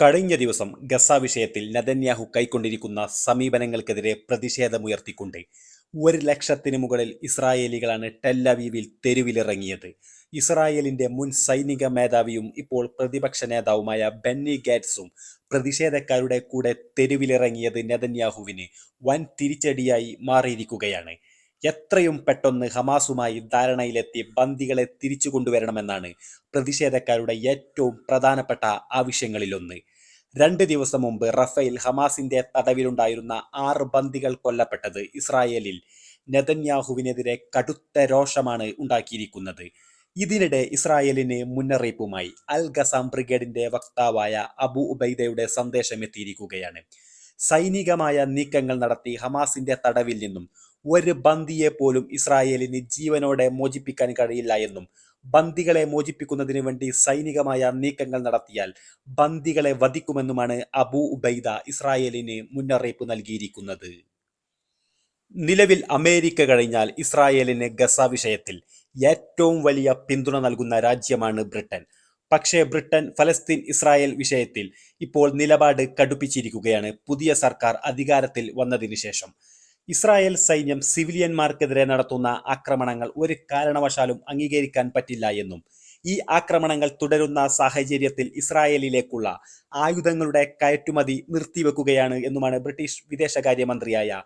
കഴിഞ്ഞ ദിവസം ഗസ വിഷയത്തിൽ നദന്യാഹു കൈക്കൊണ്ടിരിക്കുന്ന സമീപനങ്ങൾക്കെതിരെ പ്രതിഷേധമുയർത്തിക്കൊണ്ട് ഒരു ലക്ഷത്തിന് മുകളിൽ ഇസ്രായേലികളാണ് ടെല്ലവീവിൽ തെരുവിലിറങ്ങിയത്. ഇസ്രായേലിന്റെ മുൻ സൈനിക മേധാവിയും ഇപ്പോൾ പ്രതിപക്ഷ നേതാവുമായ ബെന്നി ഗാറ്റ്സും പ്രതിഷേധക്കാരുടെ കൂടെ തെരുവിലിറങ്ങിയത് നെതന്യാഹുവിന് വൻ തിരിച്ചടിയായി മാറിയിരിക്കുകയാണ്. എത്രയും പെട്ടെന്ന് ഹമാസുമായി ധാരണയിലെത്തി ബന്ദികളെ തിരിച്ചു കൊണ്ടുവരണമെന്നാണ് പ്രതിഷേധക്കാരുടെ ഏറ്റവും പ്രധാനപ്പെട്ട ആവശ്യങ്ങളിലൊന്ന്. രണ്ട് ദിവസം മുമ്പ് റഫേൽ ഹമാസിന്റെ തടവിലുണ്ടായിരുന്ന ആറ് ബന്ദികൾ കൊല്ലപ്പെട്ടത് ഇസ്രായേലിൽ നെതന്യാഹുവിനെതിരെ കടുത്ത രോഷമാണ് ഉണ്ടാക്കിയിരിക്കുന്നത്. ഇതിനിടെ ഇസ്രായേലിന് മുന്നറിയിപ്പുമായി അൽ ഗസാം ബ്രിഗേഡിന്റെ വക്താവായ അബു ഉബൈദയുടെ സന്ദേശം എത്തിയിരിക്കുകയാണ്. സൈനികമായ നീക്കങ്ങൾ നടത്തി ഹമാസിന്റെ തടവിൽ നിന്നും ഒരു ബന്ദിയെ പോലും ഇസ്രായേലിന് ജീവനോടെ മോചിപ്പിക്കാൻ കഴിയില്ല എന്നും ബന്ദികളെ മോചിപ്പിക്കുന്നതിന് വേണ്ടി സൈനികമായ നീക്കങ്ങൾ നടത്തിയാൽ ബന്ദികളെ വധിക്കുമെന്നുമാണ് അബു ഉബൈദ ഇസ്രായേലിന് മുന്നറിയിപ്പ് നൽകിയിരിക്കുന്നത്. നിലവിൽ അമേരിക്ക കഴിഞ്ഞാൽ ഇസ്രായേലിന് ഗസ വിഷയത്തിൽ ഏറ്റവും വലിയ പിന്തുണ നൽകുന്ന രാജ്യമാണ് ബ്രിട്ടൻ. പക്ഷേ ബ്രിട്ടൻ ഫലസ്തീൻ ഇസ്രായേൽ വിഷയത്തിൽ ഇപ്പോൾ നിലപാട് കടുപ്പിച്ചിരിക്കുകയാണ്. പുതിയ സർക്കാർ അധികാരത്തിൽ വന്നതിനു ശേഷം. ഇസ്രായേൽ സൈന്യം സിവിലിയന്മാർക്കെതിരെ നടത്തുന്ന ആക്രമണങ്ങൾ ഒരു കാരണവശാലും അംഗീകരിക്കാൻ പറ്റില്ല എന്നും ഈ ആക്രമണങ്ങൾ തുടരുന്ന സാഹചര്യത്തിൽ ഇസ്രായേലിലേക്കുള്ള ആയുധങ്ങളുടെ കയറ്റുമതി നിർത്തിവെക്കുകയാണ് എന്നുമാണ് ബ്രിട്ടീഷ് വിദേശകാര്യമന്ത്രിയായ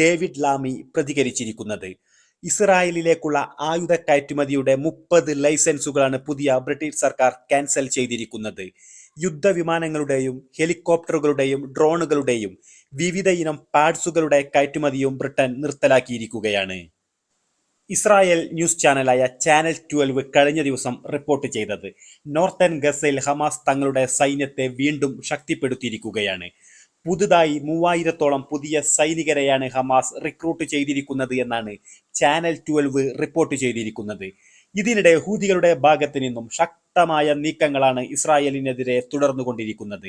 ഡേവിഡ് ലാമി പ്രതികരിച്ചിരിക്കുന്നത്. ഇസ്രായേലിലേക്കുള്ള ആയുധ കയറ്റുമതിയുടെ മുപ്പത് ലൈസൻസുകളാണ് പുതിയ ബ്രിട്ടീഷ് സർക്കാർ ക്യാൻസൽ ചെയ്തിരിക്കുന്നത്. യുദ്ധവിമാനങ്ങളുടെയും ഹെലികോപ്റ്ററുകളുടെയും ഡ്രോണുകളുടെയും വിവിധ ഇനം പാഡ്സുകളുടെ കയറ്റുമതിയും ബ്രിട്ടൻ നിർത്തലാക്കിയിരിക്കുകയാണ്. ഇസ്രായേൽ ന്യൂസ് ചാനലായ ചാനൽ ട്വൽവ് കഴിഞ്ഞ ദിവസം റിപ്പോർട്ട് ചെയ്തത് നോർത്തേൺ ഗസയിൽ ഹമാസ് തങ്ങളുടെ സൈന്യത്തെ വീണ്ടും ശക്തിപ്പെടുത്തിയിരിക്കുകയാണ്. പുതുതായി മൂവായിരത്തോളം പുതിയ സൈനികരെയാണ് ഹമാസ് റിക്രൂട്ട് ചെയ്തിരിക്കുന്നത് എന്നാണ് ചാനൽ ട്വൽവ് റിപ്പോർട്ട് ചെയ്തിരിക്കുന്നത്. ഇതിനിടെ ഹൂതികളുടെ ഭാഗത്തു നിന്നും ശക്തമായ നീക്കങ്ങളാണ് ഇസ്രായേലിനെതിരെ തുടർന്നുകൊണ്ടിരിക്കുന്നത്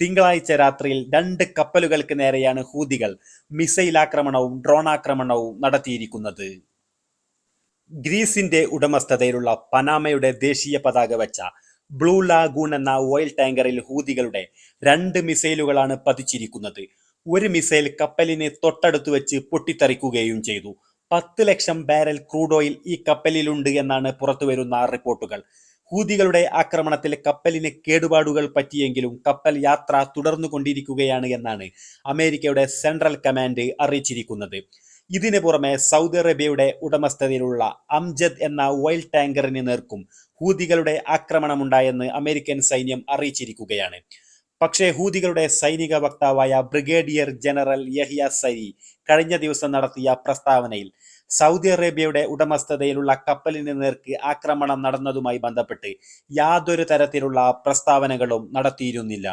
തിങ്കളാഴ്ച രാത്രിയിൽ രണ്ട് കപ്പലുകൾക്ക് നേരെയാണ് ഹൂതികൾ മിസൈൽ ആക്രമണവും ഡ്രോൺ ആക്രമണവും നടത്തിയിരിക്കുന്നത്. ഗ്രീസിന്റെ ഉടമസ്ഥതയിലുള്ള പനാമയുടെ ദേശീയ പതാക വെച്ച ബ്ലൂ ലാഗൂൺ എന്ന ഓയിൽ ടാങ്കറിൽ ഹൂതികളുടെ രണ്ട് മിസൈലുകളാണ് പതിച്ചിരിക്കുന്നത്. ഒരു മിസൈൽ കപ്പലിനെ തൊട്ടടുത്ത് വെച്ച് പൊട്ടിത്തെറിക്കുകയും ചെയ്തു. പത്ത് ലക്ഷം ബാരൽ ക്രൂഡ് ഓയിൽ ഈ കപ്പലിലുണ്ട് എന്നാണ് പുറത്തുവരുന്ന റിപ്പോർട്ടുകൾ. ഹൂതികളുടെ ആക്രമണത്തിൽ കപ്പലിന് കേടുപാടുകൾ പറ്റിയെങ്കിലും കപ്പൽ യാത്ര തുടർന്നു കൊണ്ടിരിക്കുകയാണ് എന്നാണ് അമേരിക്കയുടെ സെൻട്രൽ കമാൻഡ് അറിയിച്ചിരിക്കുന്നത്. ഇതിനു പുറമെ സൗദി അറേബ്യയുടെ ഉടമസ്ഥതയിലുള്ള അംജദ് എന്ന ഓയിൽ ടാങ്കറിന് നേർക്കും. ഹൂതികളുടെ ആക്രമണമുണ്ടായെന്ന് അമേരിക്കൻ സൈന്യം അറിയിച്ചിരിക്കുകയാണ്. പക്ഷേ ഹൂതികളുടെ സൈനിക വക്താവായ ബ്രിഗേഡിയർ ജനറൽ യഹിയ സരി കഴിഞ്ഞ ദിവസം നടത്തിയ പ്രസ്താവനയിൽ സൗദി അറേബ്യയുടെ ഉടമസ്ഥതയിലുള്ള കപ്പലിന് നേർക്ക് ആക്രമണം നടന്നതുമായി ബന്ധപ്പെട്ട് യാതൊരു തരത്തിലുള്ള പ്രസ്താവനകളും നടത്തിയിരുന്നില്ല.